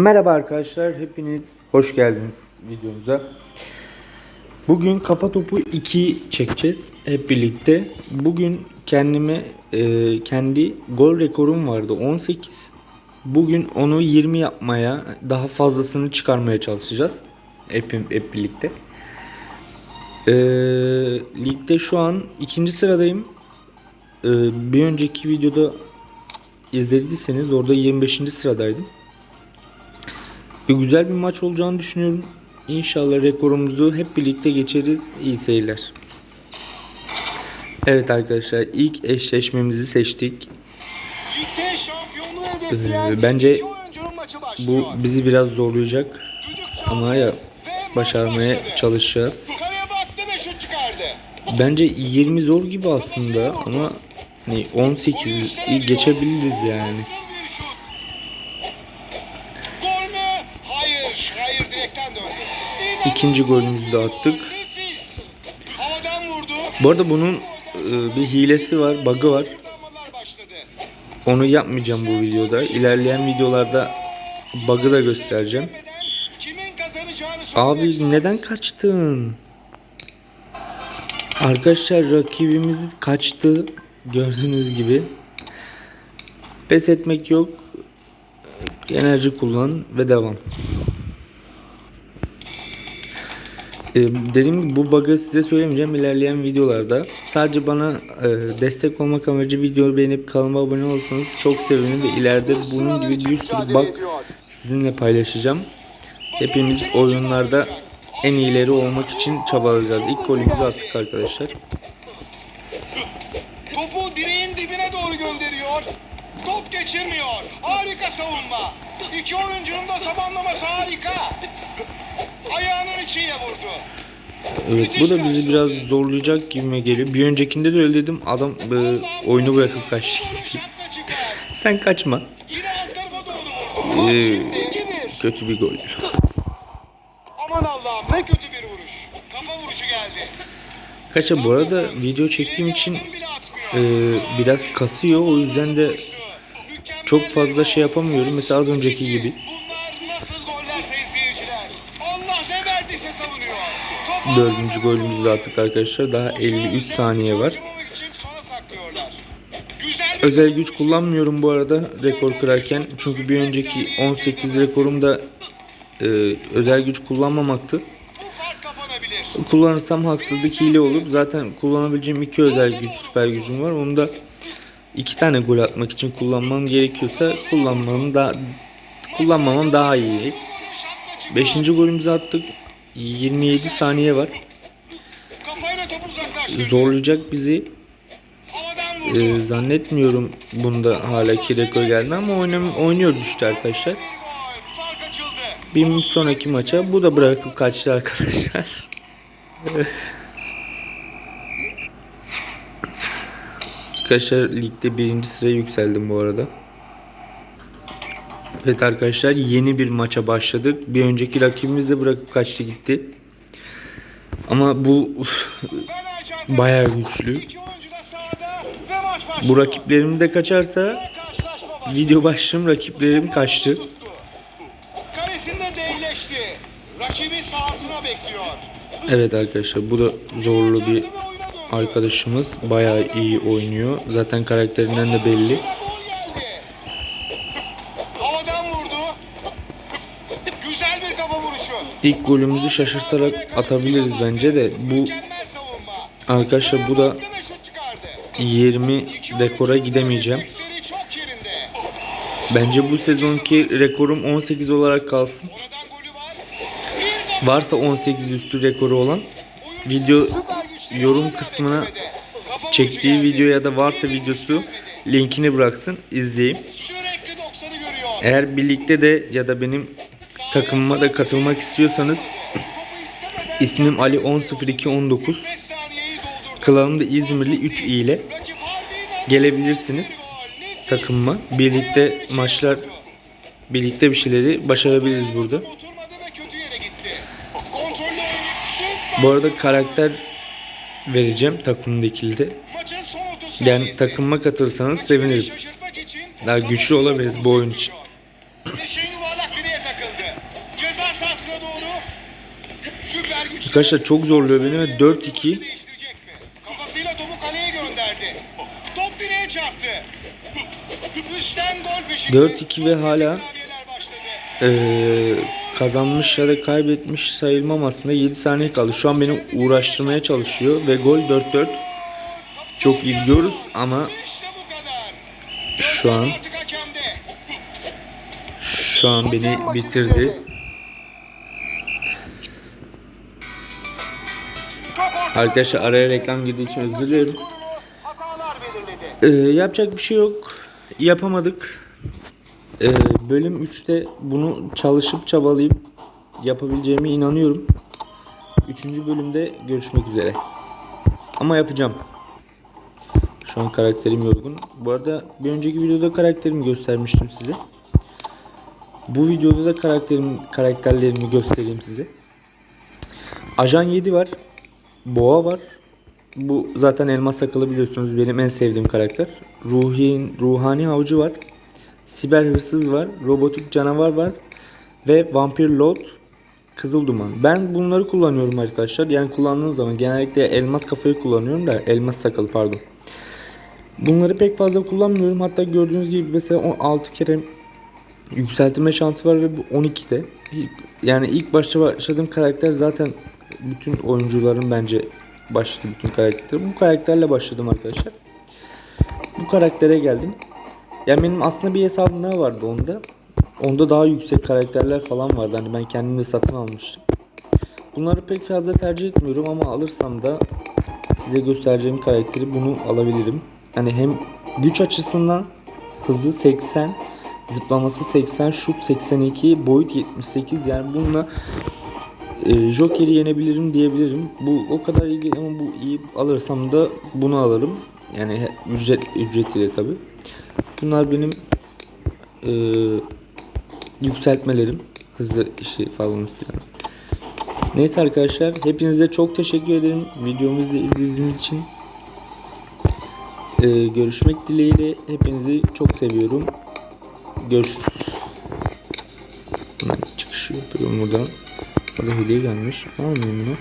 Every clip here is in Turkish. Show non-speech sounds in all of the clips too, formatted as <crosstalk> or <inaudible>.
Merhaba arkadaşlar, hepiniz hoş geldiniz videomuza. Bugün kafa topu 2 çekeceğiz hep birlikte. Bugün kendime e, kendi gol rekorum vardı 18. Bugün onu 20 yapmaya, daha fazlasını çıkarmaya çalışacağız. Hep, hep birlikte. E, ligde şu an ikinci sıradayım. E, bir önceki videoda izlediyseniz orada 25. sıradaydım. Bir güzel bir maç olacağını düşünüyorum. İnşallah rekorumuzu hep birlikte geçeriz. İyi seyirler. Evet arkadaşlar ilk eşleşmemizi seçtik. Ligde şampiyonluğu hedefleyen Ee, bence. Bu bizi biraz zorlayacak ama ya ve başarmaya çalışacağız. Kaleye baktı ve şut çıkardı. Bence 20 zor gibi aslında ama hani 18 iyi geçebiliriz yani. İkinci golümüzü de attık. Bu arada bunun e, bir hilesi var, bug'ı var. Onu yapmayacağım bu videoda. İlerleyen videolarda bug'ı da göstereceğim. Abi neden kaçtın? Arkadaşlar rakibimiz kaçtı. Gördüğünüz gibi. Pes etmek yok. Enerji kullan ve devam. Ee, dediğim gibi bu bug'ı size söylemeyeceğim ilerleyen videolarda. Sadece bana e, destek olmak amacı videoyu beğenip kanalıma abone olursanız çok sevinirim ve ileride bunun gibi bir sürü bug sizinle paylaşacağım. Hepimiz oyunlarda en iyileri olmak için çabalayacağız. İlk golümüzü attık arkadaşlar. Topu direğin dibine doğru gönderiyor. Top geçirmiyor. Harika savunma. İki oyuncunun da zamanlaması harika. Ayağının içiyle vurdu. Evet bu da bizi biraz zorlayacak gibime geliyor. Bir öncekinde de öyle dedim. Adam e, oyunu bırakıp kaçtı. Sen kaçma. Yine alt tarafa doğru vurdu. Ee, Şimdi 2-1. kötü bir gol. Aman Allah'ım ne kötü bir vuruş. Kafa vuruşu geldi. Kaça bu arada video çektiğim için e, biraz kasıyor. O yüzden de çok fazla şey yapamıyorum. Mesela az önceki gibi. Dördüncü golümüzü attık arkadaşlar. Daha 53 saniye var. Özel güç kullanmıyorum bu arada rekor kırarken. Çünkü bir önceki 18 rekorum da e, özel güç kullanmamaktı. Kullanırsam haksızlık hile olur. Zaten kullanabileceğim iki özel güç süper gücüm var. Onu da iki tane gol atmak için kullanmam gerekiyorsa kullanmam da kullanmamam daha iyi. Beşinci golümüzü attık. 27 saniye var. Zorlayacak bizi. E, zannetmiyorum bunda hala ki rekor geldi ama oynam oynuyoruz işte arkadaşlar. Bir sonraki maça bu da bırakıp kaçtı arkadaşlar. arkadaşlar ligde birinci sıraya yükseldim bu arada. Evet arkadaşlar yeni bir maça başladık. Bir önceki rakibimiz de bırakıp kaçtı gitti. Ama bu çantası. bayağı güçlü. Bu rakiplerim de kaçarsa video başlarım rakiplerim kaçtı. Kalesinde devleşti. Rakibi sahasına bekliyor. Evet arkadaşlar bu da zorlu bir arkadaşımız. Bayağı iyi oynuyor. Zaten karakterinden de belli. İlk golümüzü şaşırtarak atabiliriz bence de. Bu arkadaşlar bu da Ve şut çıkardı. 20 İki rekora gidemeyeceğim. Bence bu sezonki rekorum 18 olarak kalsın. Varsa 18 üstü rekoru olan video yorum kısmına çektiği video ya da varsa videosu linkini bıraksın izleyeyim. Sürekli 90'ı görüyor. Eğer birlikte de ya da benim takımıma da katılmak istiyorsanız ismim Ali 100219 5 saniyeyi doldurdu. Klanım da İzmirli 3 ile Rakip harbiden gelebilirsiniz takımıma. Birlikte maçlar birlikte bir şeyleri başarabiliriz burada. Bu arada karakter vereceğim takımdakilde. de. Maçın son 30 Yani takımıma katılırsanız sevinirim. Daha güçlü olabiliriz bu oyun için. <laughs> Arkadaşlar çok zorluyor beni ve 4-2. Değiştirecek mi? Kafasıyla topu kaleye gönderdi. Top direğe çarptı. Üstten gol peşinde. 4-2 ve hala-. Ee, kazanmış ya da kaybetmiş sayılmam aslında 7 saniye kaldı. Şu an beni uğraştırmaya çalışıyor ve gol 4-4. Çok iyi gidiyoruz ama. Şu an- şu an beni bitirdi. Arkadaşlar araya reklam girdiği için özür dilerim. Ee, yapacak bir şey yok. Yapamadık. Ee, bölüm 3'te bunu çalışıp çabalayıp yapabileceğime inanıyorum. 3. bölümde görüşmek üzere. Ama yapacağım. Şu an karakterim yorgun. Bu arada bir önceki videoda karakterimi göstermiştim size. Bu videoda da karakterim karakterlerimi göstereyim size. Ajan 7 var. Boğa var. Bu zaten elmas sakalı biliyorsunuz benim en sevdiğim karakter. Ruhin, ruhani avcı var. Siber hırsız var. Robotik canavar var. Ve vampir lord kızıl duman. Ben bunları kullanıyorum arkadaşlar. Yani kullandığım zaman genellikle elmas kafayı kullanıyorum da elmas sakalı pardon. Bunları pek fazla kullanmıyorum. Hatta gördüğünüz gibi mesela o 6 kere yükseltme şansı var ve bu 12'de. Yani ilk başta başladığım karakter zaten bütün oyuncuların bence başladı bütün karakterleri. Bu karakterle başladım arkadaşlar. Bu karaktere geldim. Yani benim aslında bir hesabım daha vardı onda. Onda daha yüksek karakterler falan vardı. Hani ben kendim de satın almıştım. Bunları pek fazla tercih etmiyorum ama alırsam da size göstereceğim karakteri bunu alabilirim. Hani hem güç açısından hızı 80, zıplaması 80, şut 82, boyut 78 yani bununla e, Joker'i yenebilirim diyebilirim. Bu o kadar iyi ama bu iyi alırsam da bunu alırım. Yani ücret ücretiyle tabi. Bunlar benim e, yükseltmelerim. Hızlı işi falan filan. Neyse arkadaşlar hepinize çok teşekkür ederim. Videomuzu izlediğiniz için. E, görüşmek dileğiyle hepinizi çok seviyorum. Görüşürüz. Hemen çıkışı yapıyorum buradan. Bana hediye gelmiş. Almayayım bunu.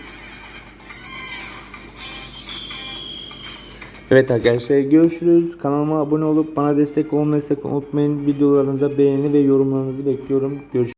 Evet arkadaşlar görüşürüz. Kanalıma abone olup bana destek olmayı sakın unutmayın. Videolarınıza beğeni ve yorumlarınızı bekliyorum. Görüşürüz.